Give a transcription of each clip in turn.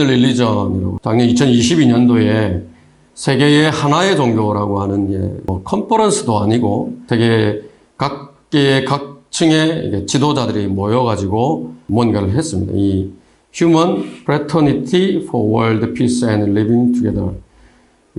릴리전이라고 작년 2022년도에 세계의 하나의 종교라고 하는 게 뭐 컨퍼런스도 아니고 세계 각계의 각 층의 지도자들이 모여가지고 뭔가를 했습니다. 이 Human Fraternity for World Peace and Living Together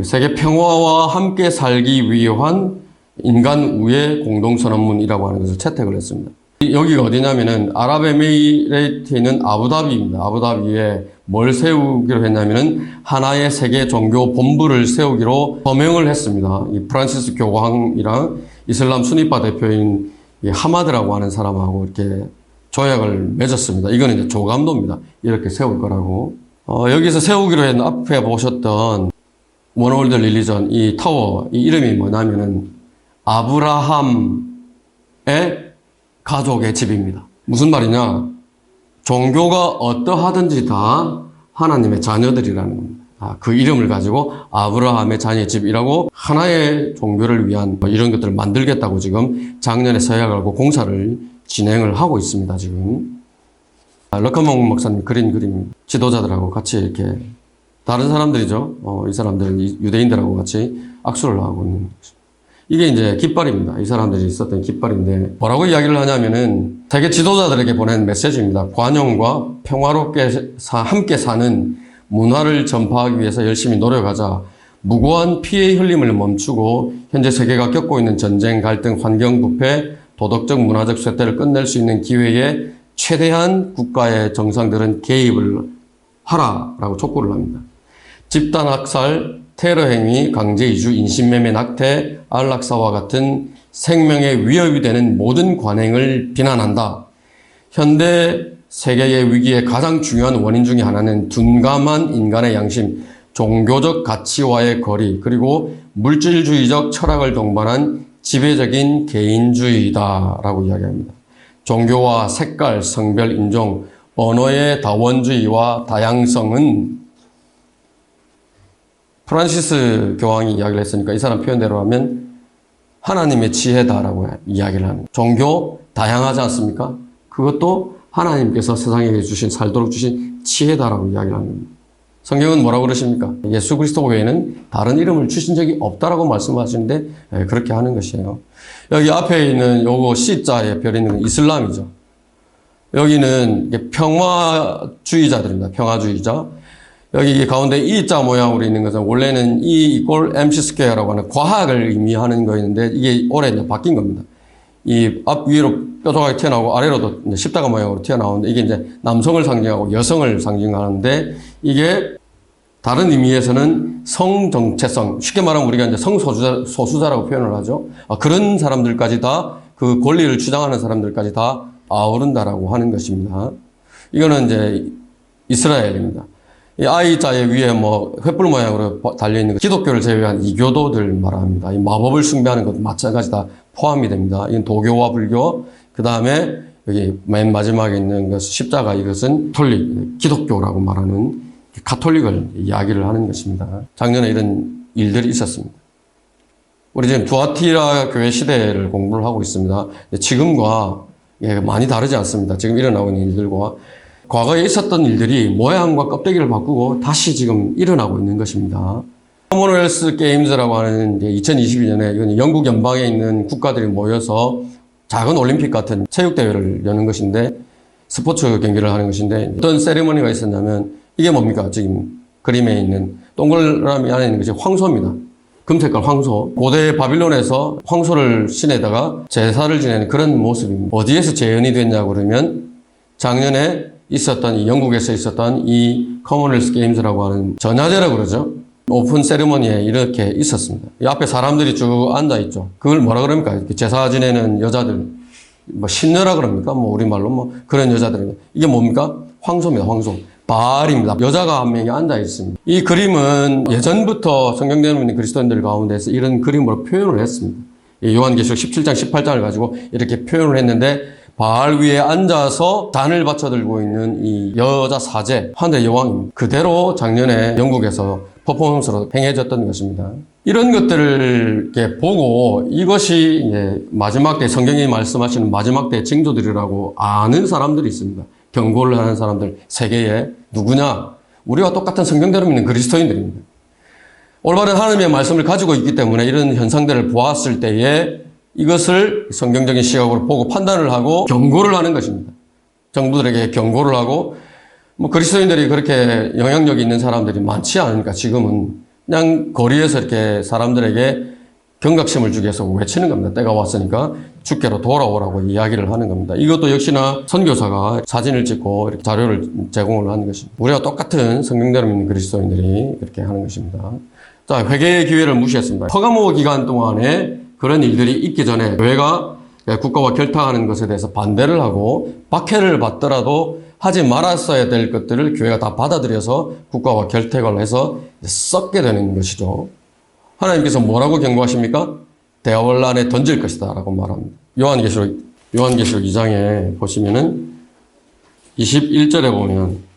세계 평화와 함께 살기 위한 인간 우애 공동선언문이라고 하는 것을 채택을 했습니다. 여기가 어디냐면은 아랍에미레이트에 있는 아부다비입니다. 아부다비에 뭘 세우기로 했냐면은 하나의 세계 종교 본부를 세우기로 서명을 했습니다. 이 프란시스 교황이랑 이슬람 순위파 대표인 이 하마드라고 하는 사람하고 이렇게 조약을 맺었습니다. 이거는 이제 조감도입니다. 이렇게 세울 거라고. 어, 여기서 세우기로 했는 앞에 보셨던 원월드 릴리전 이 타워 이 이름이 뭐냐면은 아브라함의 가족의 집입니다. 무슨 말이냐? 종교가 어떠하든지 다 하나님의 자녀들이라는 겁니다. 아, 그 이름을 가지고 아브라함의 자녀의 집이라고 하나의 종교를 위한 뭐 이런 것들을 만들겠다고 지금 작년에 서약하고 공사를 진행을 하고 있습니다. 지금 아, 럭커몽 목사님 그린 그림 지도자들하고 같이 이렇게 다른 사람들이죠. 어, 이 사람들은 이 유대인들하고 같이 악수를 하고 있는 거죠. 이게 이제 깃발입니다. 이 사람들이 있었던 깃발인데 뭐라고 이야기를 하냐면은 세계 지도자들에게 보낸 메시지입니다. 관용과 평화롭게 사, 함께 사는 문화를 전파하기 위해서 열심히 노력하자. 무고한 피해 흘림을 멈추고 현재 세계가 겪고 있는 전쟁, 갈등, 환경 부패, 도덕적, 문화적 쇠퇴를 끝낼 수 있는 기회에 최대한 국가의 정상들은 개입을 하라라고 촉구를 합니다. 집단 학살, 테러 행위, 강제 이주, 인신매매, 낙태, 안락사와 같은 생명에 위협이 되는 모든 관행을 비난한다. 현대 세계의 위기의 가장 중요한 원인 중의 하나는 둔감한 인간의 양심, 종교적 가치와의 거리, 그리고 물질주의적 철학을 동반한 지배적인 개인주의다라고 이야기합니다. 종교와 색깔, 성별, 인종, 언어의 다원주의와 다양성은 프란시스 교황이 이야기를 했으니까 이 사람 표현대로 하면 하나님의 지혜다라고 이야기를 합니다. 종교 다양하지 않습니까? 그것도 하나님께서 세상에 주신 살도록 주신 지혜다라고 이야기를 합니다. 성경은 뭐라고 그러십니까? 예수 그리스도 외에는 다른 이름을 주신 적이 없다라고 말씀하시는데 예, 그렇게 하는 것이에요. 여기 앞에 있는 요거 C자에 별 있는 건 이슬람이죠. 여기는 평화주의자들입니다. 평화주의자. 여기 가운데 E자 모양으로 있는 것은 원래는 E 이꼴 MC 스퀘어라고 하는 과학을 의미하는 거였는데 이게 올해 이제 바뀐 겁니다. 이 앞 위로 뾰족하게 튀어나오고 아래로도 십자가 모양으로 튀어나오는데 이게 이제 남성을 상징하고 여성을 상징하는데 이게 다른 의미에서는 성 정체성 쉽게 말하면 우리가 이제 성 소수자 소수자라고 표현을 하죠. 아, 그런 사람들까지 다 그 권리를 주장하는 사람들까지 다 아우른다라고 하는 것입니다. 이거는 이제 이스라엘입니다. 이 I자의 위에 뭐 횃불 모양으로 달려있는 거, 기독교를 제외한 이교도들 말합니다. 이 마법을 숭배하는 것도 마찬가지 다 포함이 됩니다. 이건 도교와 불교, 그 다음에 여기 맨 마지막에 있는 것 십자가 이것은 톨릭, 기독교라고 말하는 가톨릭을 이야기를 하는 것입니다. 작년에 이런 일들이 있었습니다. 우리 지금 두아티라 교회 시대를 공부를 하고 있습니다. 지금과 예, 많이 다르지 않습니다. 지금 일어나고 있는 일들과 과거에 있었던 일들이 모양과 껍데기를 바꾸고 다시 지금 일어나고 있는 것입니다. 커먼웰스 게임즈라고 하는 2022년에 이건 영국 연방에 있는 국가들이 모여서 작은 올림픽 같은 체육대회를 여는 것인데 스포츠 경기를 하는 것인데 어떤 세리머니가 있었냐면 이게 뭡니까? 지금 그림에 있는 동그라미 안에 있는 것이 황소입니다. 금색깔 황소. 고대 바빌론에서 황소를 신에다가 제사를 지내는 그런 모습입니다. 어디에서 재현이 됐냐고 그러면 작년에 있었던 이 영국에서 있었던 이 커먼웰스 게임즈라고 하는 전야제라고 그러죠. 오픈 세리머니에 이렇게 있었습니다. 이 앞에 사람들이 쭉 앉아 있죠. 그걸 뭐라 그럽니까? 제사 지내는 여자들, 뭐 신녀라 그럽니까? 뭐 우리말로 뭐 그런 여자들. 이게 뭡니까? 황소입니다. 황소. 바알입니다. 여자가 한 명이 앉아 있습니다. 이 그림은 예전부터 성경대로 있는 그리스도인들 가운데서 이런 그림으로 표현을 했습니다. 이 요한계시록 17장, 18장을 가지고 이렇게 표현을 했는데 바알 위에 앉아서 잔을 받쳐 들고 있는 이 여자 사제 환대 여왕입니다. 그대로 작년에 영국에서 퍼포먼스로 행해졌던 것입니다. 이런 것들을 보고 이것이 마지막 때 성경이 말씀하시는 마지막 때 징조들이라고 아는 사람들이 있습니다. 경고를 하는 사람들 세계에 누구냐? 우리와 똑같은 성경대로 믿는 그리스도인들입니다. 올바른 하나님의 말씀을 가지고 있기 때문에 이런 현상들을 보았을 때에 이것을 성경적인 시각으로 보고 판단을 하고 경고를 하는 것입니다. 정부들에게 경고를 하고 뭐 그리스도인들이 그렇게 영향력이 있는 사람들이 많지 않으니까 지금은 그냥 거리에서 이렇게 사람들에게 경각심을 주기 위해서 외치는 겁니다. 때가 왔으니까 주께로 돌아오라고 이야기를 하는 겁니다. 이것도 역시나 선교사가 사진을 찍고 자료를 제공을 하는 것입니다. 우리와 똑같은 성경대로 믿는 그리스도인들이 이렇게 하는 것입니다. 자, 회개의 기회를 무시했습니다. 허가모 기간 동안에 그런 일들이 있기 전에 교회가 국가와 결탁하는 것에 대해서 반대를 하고 박해를 받더라도 하지 말았어야 될 것들을 교회가 다 받아들여서 국가와 결탁을 해서 썩게 되는 것이죠. 하나님께서 뭐라고 경고하십니까? 대화원란에 던질 것이다 라고 말합니다. 요한계시록, 요한계시록 2장에 보시면은 21절에 보면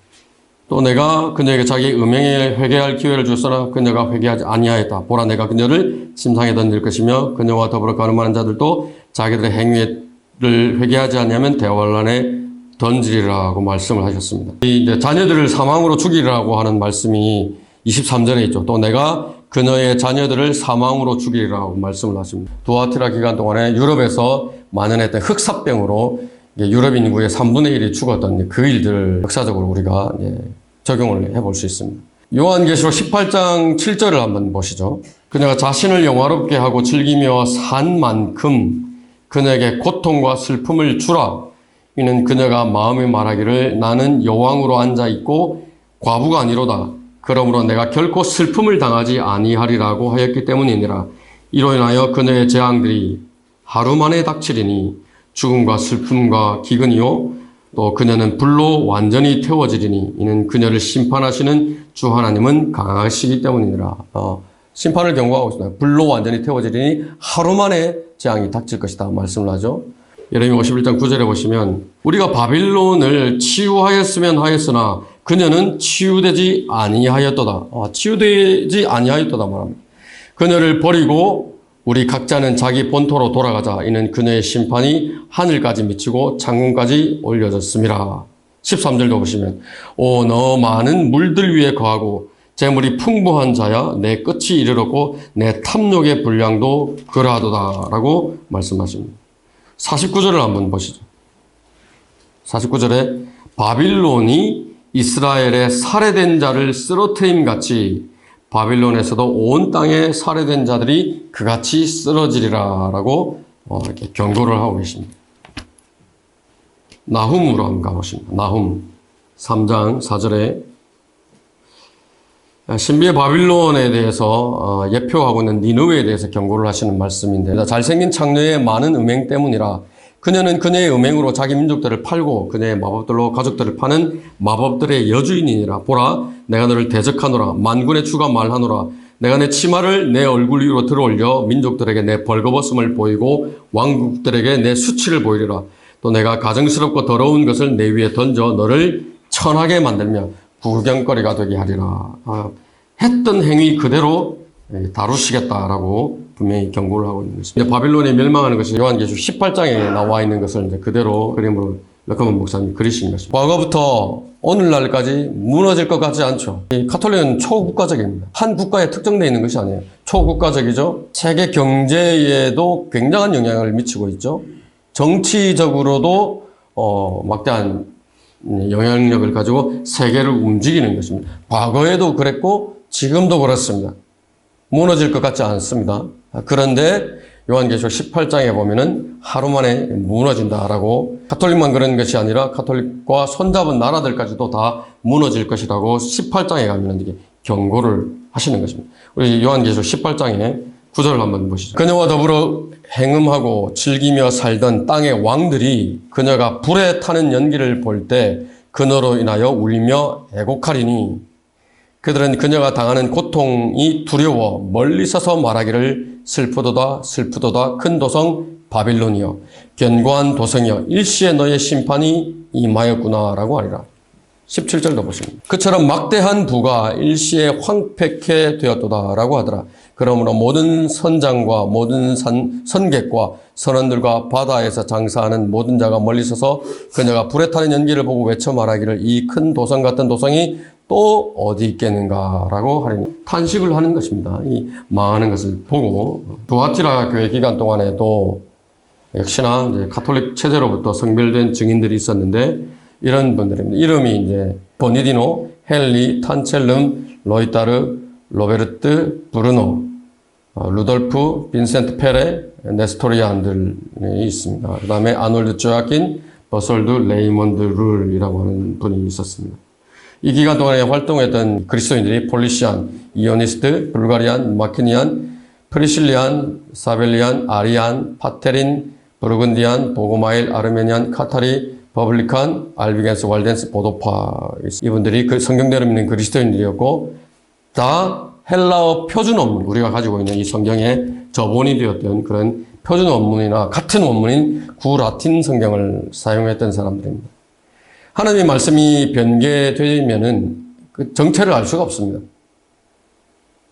또 내가 그녀에게 자기 음행에 회개할 기회를 줬으나 그녀가 회개하지 아니하였다. 보라 내가 그녀를 심상에 던질 것이며 그녀와 더불어 가늠하는 자들도 자기들의 행위를 회개하지 않으면 대환란에 던지리라고 말씀을 하셨습니다. 이 이제 자녀들을 사망으로 죽이라고 하는 말씀이 23절에 있죠. 또 내가 그녀의 자녀들을 사망으로 죽이라고 말씀을 하십니다. 두아티라 기간 동안에 유럽에서 만연했던 흑사병으로 유럽 인구의 3분의 1이 죽었던 그 일들을 역사적으로 우리가 적용을 해볼 수 있습니다. 요한계시록 18장 7절을 한번 보시죠. 그녀가 자신을 영화롭게 하고 즐기며 산 만큼 그녀에게 고통과 슬픔을 주라. 이는 그녀가 마음에 말하기를 나는 여왕으로 앉아 있고 과부가 아니로다. 그러므로 내가 결코 슬픔을 당하지 아니하리라고 하였기 때문이니라. 이로 인하여 그녀의 재앙들이 하루 만에 닥치리니 죽음과 슬픔과 기근이요 또 그녀는 불로 완전히 태워지리니 이는 그녀를 심판하시는 주 하나님은 강하시기 때문이니라. 어, 심판을 경고하고 있습니다. 불로 완전히 태워지리니 하루 만에 재앙이 닥칠 것이다 말씀을 하죠. 예레미 51장 9절에 보시면 우리가 바빌론을 치유하였으면 하였으나 그녀는 치유되지 아니하였도다. 어, 치유되지 아니하였도다 말합니다. 그녀를 버리고 우리 각자는 자기 본토로 돌아가자. 이는 그녀의 심판이 하늘까지 미치고 창군까지 올려졌습니다. 13절도 보시면 오 너 많은 물들 위에 거하고 재물이 풍부한 자야 내 끝이 이르렀고 내 탐욕의 분량도 그러하도다라고 말씀하십니다. 49절을 한번 보시죠. 49절에 바빌론이 이스라엘의 살해된 자를 쓰러트림 같이 바빌론에서도 온 땅에 살해된 자들이 그같이 쓰러지리라라고 어, 이렇게 경고를 하고 계십니다. 나훔으로 한번 가보십니다. 나훔 3장 4절에 신비의 바빌론에 대해서 어, 예표하고 있는 니느웨에 대해서 경고를 하시는 말씀인데 잘생긴 창녀의 많은 음행 때문이라 그녀는 그녀의 음행으로 자기 민족들을 팔고 그녀의 마법들로 가족들을 파는 마법들의 여주인이니라. 보라 내가 너를 대적하노라. 만군의 주가 말하노라. 내가 내 치마를 내 얼굴 위로 들어올려 민족들에게 내 벌거벗음을 보이고 왕국들에게 내 수치를 보이리라. 또 내가 가정스럽고 더러운 것을 내 위에 던져 너를 천하게 만들며 구경거리가 되게 하리라. 아, 했던 행위 그대로 다루시겠다라고 분명히 경고를 하고 있는 것입니다. 바빌론이 멸망하는 것이 요한계시록 18장에 나와 있는 것을 이제 그대로 그림으로勒克만 목사님이 그리신 것입니다. 과거부터 오늘날까지 무너질 것 같지 않죠. 이 카톨릭은 초국가적입니다. 한 국가에 특정되어 있는 것이 아니에요. 초국가적이죠. 세계 경제에도 굉장한 영향을 미치고 있죠. 정치적으로도 어, 막대한 영향력을 가지고 세계를 움직이는 것입니다. 과거에도 그랬고 지금도 그렇습니다. 무너질 것 같지 않습니다. 그런데 요한계시록 18장에 보면은 하루 만에 무너진다라고 카톨릭만 그런 것이 아니라 카톨릭과 손잡은 나라들까지도 다 무너질 것이라고 18장에 가면 이게 경고를 하시는 것입니다. 우리 요한계시록 18장에 구절을 한번 보시죠. 그녀와 더불어 행음하고 즐기며 살던 땅의 왕들이 그녀가 불에 타는 연기를 볼 때 그녀로 인하여 울며 애곡하리니 그들은 그녀가 당하는 고통이 두려워 멀리 서서 말하기를 슬프도다 슬프도다 큰 도성 바빌론이여 견고한 도성이여 일시에 너의 심판이 임하였구나라고 하리라. 17절도 보십니다. 그처럼 막대한 부가 일시에 황폐케 되었도다라고 하더라. 그러므로 모든 선장과 모든 선, 선객과 선원들과 바다에서 장사하는 모든 자가 멀리 서서 그녀가 불에 타는 연기를 보고 외쳐 말하기를 이 큰 도성 같은 도성이 또 어디 있겠는가라고 하니 탄식을 하는 것입니다. 이 망하는 것을 보고 두아티라 교회 기간 동안에도 역시나 이제 카톨릭 체제로부터 성별된 증인들이 있었는데 이런 분들입니다. 이름이 이제 보니디노, 헨리, 탄첼름, 로이타르, 로베르트, 브루노, 어, 루돌프, 빈센트 페레, 네스토리안들이 있습니다. 그 다음에 아놀드 조아킨, 버솔드 레이몬드 룰이라고 하는 분이 있었습니다. 이 기간 동안에 활동했던 그리스도인들이 폴리시안, 이오니스트, 불가리안, 마키니안, 프리실리안, 사벨리안, 아리안, 파테린, 부르근디안, 보고마일, 아르메니안, 카타리, 버블리칸, 알비겐스, walden스, 보도파 이분들이 그 성경대로 믿는 그리스도인들이었고 다 헬라어 표준 원문 우리가 가지고 있는 이 성경의 저본이 되었던 그런 표준 원문이나 같은 원문인 구라틴 성경을 사용했던 사람들입니다. 하나님의 말씀이 변개되면은 그 정체를 알 수가 없습니다.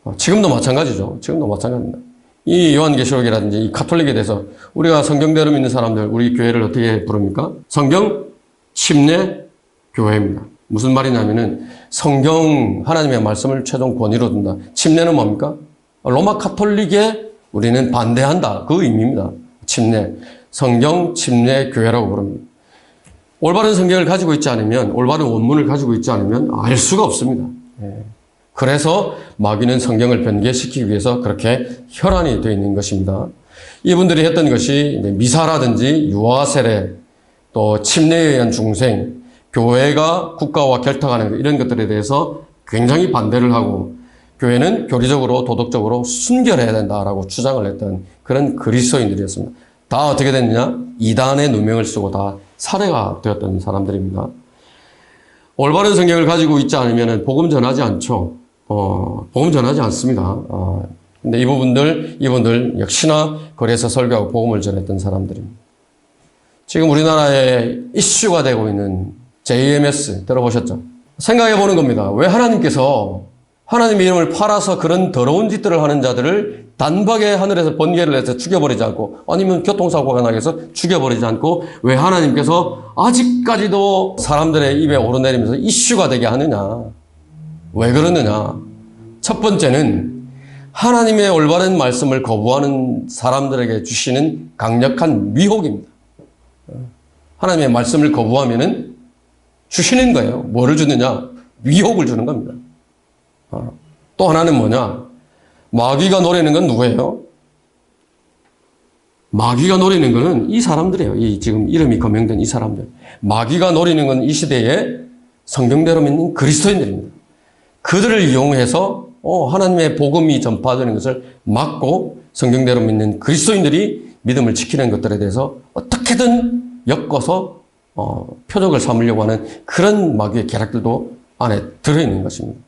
어, 지금도 마찬가지죠. 지금도 마찬가지입니다. 이 요한계시록이라든지 이 카톨릭에 대해서 우리가 성경대로 믿는 사람들, 우리 교회를 어떻게 부릅니까? 성경 침례 교회입니다. 무슨 말이냐면은 성경 하나님의 말씀을 최종 권위로 둔다. 침례는 뭡니까? 로마 카톨릭에 우리는 반대한다. 그 의미입니다. 침례. 성경 침례 교회라고 부릅니다. 올바른 성경을 가지고 있지 않으면, 올바른 원문을 가지고 있지 않으면 알 수가 없습니다. 예. 그래서 마귀는 성경을 변개시키기 위해서 그렇게 혈안이 되어 있는 것입니다. 이분들이 했던 것이 미사라든지 유아세례, 또 침례에 의한 중생, 교회가 국가와 결탁하는 이런 것들에 대해서 굉장히 반대를 하고 교회는 교리적으로 도덕적으로 순결해야 된다라고 주장을 했던 그런 그리스도인들이었습니다. 다 어떻게 됐느냐? 이단의 누명을 쓰고 다 살해가 되었던 사람들입니다. 올바른 성경을 가지고 있지 않으면 복음 전하지 않죠. 어, 복음 전하지 않습니다. 어, 근데 이 부분들, 이분들 역시나 거리에서 설교하고 복음을 전했던 사람들입니다. 지금 우리나라에 이슈가 되고 있는 JMS 들어보셨죠? 생각해 보는 겁니다. 왜 하나님께서 하나님의 이름을 팔아서 그런 더러운 짓들을 하는 자들을 단박에 하늘에서 번개를 내서 죽여버리지 않고 아니면 교통사고가 나게 해서 죽여버리지 않고 왜 하나님께서 아직까지도 사람들의 입에 오르내리면서 이슈가 되게 하느냐? 왜 그러느냐? 첫 번째는 하나님의 올바른 말씀을 거부하는 사람들에게 주시는 강력한 미혹입니다. 하나님의 말씀을 거부하면은 주시는 거예요. 뭐를 주느냐? 위혹을 주는 겁니다. 어. 또 하나는 뭐냐? 마귀가 노리는 건 누구예요? 마귀가 노리는 것은 이 사람들이에요. 이 지금 이름이 거명된 이 사람들. 마귀가 노리는 건 이 시대에 성경대로 믿는 그리스도인들입니다. 그들을 이용해서 어, 하나님의 복음이 전파되는 것을 막고 성경대로 믿는 그리스도인들이 믿음을 지키는 것들에 대해서 어떻게든 엮어서 어, 표적을 삼으려고 하는 그런 마귀의 계략들도 안에 들어있는 것입니다.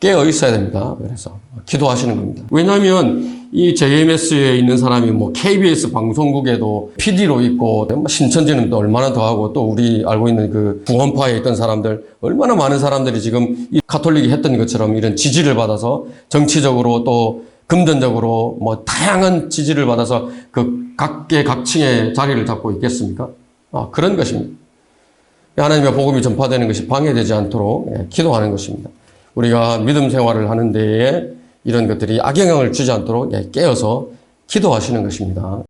깨어 있어야 됩니다. 그래서 기도하시는 겁니다. 왜냐하면 이 JMS에 있는 사람이 뭐 KBS 방송국에도 PD로 있고 뭐 신천지는 또 얼마나 더 하고 또 우리 알고 있는 그 구원파에 있던 사람들 얼마나 많은 사람들이 지금 이 카톨릭이 했던 것처럼 이런 지지를 받아서 정치적으로 또 금전적으로 뭐 다양한 지지를 받아서 그 각계 각층의 자리를 잡고 있겠습니까? 아, 그런 것입니다. 하나님의 복음이 전파되는 것이 방해되지 않도록 예, 기도하는 것입니다. 우리가 믿음 생활을 하는 데에 이런 것들이 악영향을 주지 않도록 예, 깨어서 기도하시는 것입니다.